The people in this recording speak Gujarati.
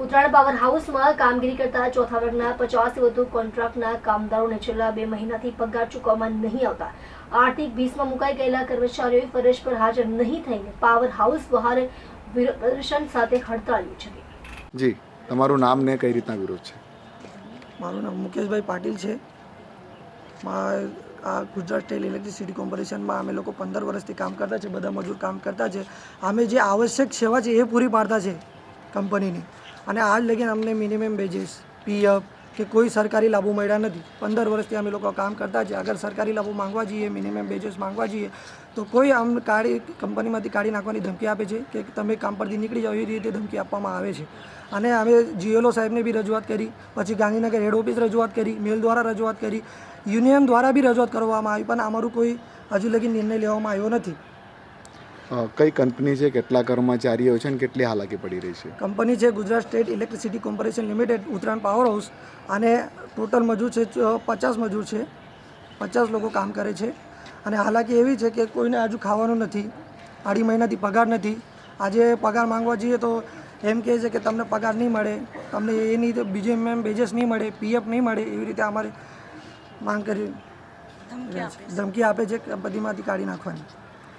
ઉત્તરાયણ પાવર હાઉસમાં કામગીરી કરતા ચોથા વર્ગના પચાસ વધુ કોન્ટ્રાક્ટના કામદારોને છેલ્લા બે મહિનાથી પગાર ચૂકવવામાં નહીં આવતા. આર્થિક ભીસમાં મુકાઈ ગયેલા કર્મચારીઓએ ફરજ પર હાજર નહીં થઈને પાવર હાઉસ બહાર વિરોધ પ્રદર્શન સાથે હડતાળ યોજી જી તમારું નામ ને કઈ રીતના વિરોધ છે? મારું નામ મુકેશભાઈ પાટીલ છે. આ ગુજરાત સ્ટેટ ઇલેક્ટ્રિસિટી કોર્પોરેશનમાં અમે લોકો પંદર વર્ષથી કામ કરતા છે બધા મજૂર કામ કરતા છે. અમે જે આવશ્યક સેવા છે એ પૂરી પાડતા છે કંપનીની. અને આજ લગીને અમને મિનિમમ વેજીસ પીએફ કે કોઈ સરકારી લાભો મળ્યા નથી. પંદર વર્ષથી અમે લોકો કામ કરતા છીએ. અગર સરકારી લાભો માંગવા જઈએ મિનિમમ વેજીસ માંગવા જઈએ, તો કોઈ આમ કાઢી, કંપનીમાંથી કાઢી નાખવાની ધમકી આપે છે કે તમે કામ પરથી નીકળી જાઓ, એ રીતે ધમકી આપવામાં આવે છે. અને અમે જીએલઓ સાહેબને બી રજૂઆત કરી, પછી ગાંધીનગર હેડ ઓફિસ રજૂઆત કરી મેલ દ્વારા રજૂઆત કરી યુનિયન દ્વારા બી રજૂઆત કરવામાં આવી, પણ અમારું કોઈ હજુ લગી નિર્ણય લેવામાં આવ્યો નથી. કઈ કંપની છે કેટલા કર્મચારીઓ છે અને કેટલી હાલાકી પડી રહી છે? કંપની છે Gujarat state electricity corporation limited Uttarayan power house અને ટોટલ મજૂર છે ચ- પચાસ મજૂર છે. પચાસ લોકો કામ કરે છે. અને હાલાકી એવી છે કે કોઈને હજુ ખાવાનું નથી અઢી મહિનાથી પગાર નથી. આજે પગાર માંગવા જઈએ તો એમ કહે છે કે તમને પગાર નહીં મળે તમને એ નહીં તો બીજે એમ બેજેસ નહીં મળે પીએફ નહીં મળે એવી રીતે અમારે માંગ કરી ધમકી આપે છે. કંપનીમાંથી કાઢી નાખવાની.